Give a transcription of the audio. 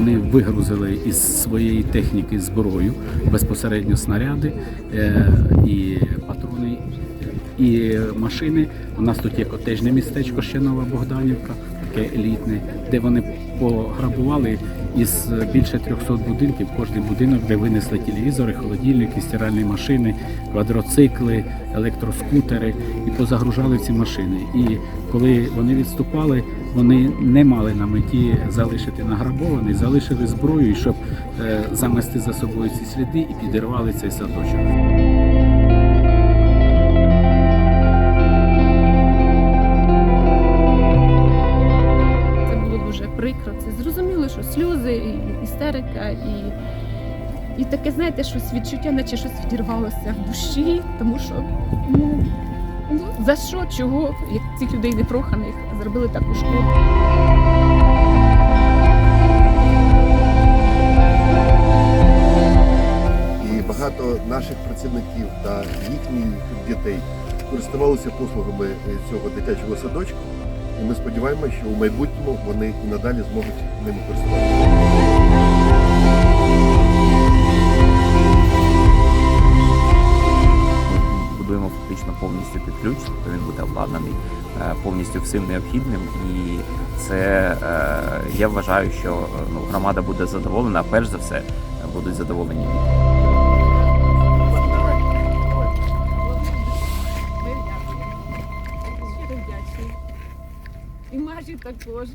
вигрузили із своєї техніки зброю безпосередньо снаряди е, і патрони. І машини. У нас тут є котежне містечко ще Нова Богданівка, таке елітне, де вони пограбували із більше 300 будинків. Кожний будинок, де винесли телевізори, холодильники, стиральні машини, квадроцикли, електроскутери і позагружали ці машини. І коли вони відступали, вони не мали на меті залишити награбований, залишили зброю, щоб е, замести за собою ці сліди і підірвали цей садочок. Прикро. Це зрозуміло, що сльози, і істерика, і, і таке, знаєте, щось відчуття, наче щось відірвалося в душі, тому що ну, ну за що, чого, як цих людей непроханих зробили таку шкоду. І багато наших працівників та їхніх дітей користувалися послугами е, цього дитячого садочку. І ми сподіваємося, що у майбутньому вони і надалі зможуть ними користуватися. Будуємо фактично повністю під ключ, тобто він буде обладнаний е, повністю всім необхідним. І це е, я вважаю, що е, ну, громада буде задоволена, а перш за все будуть задоволені І Маші також.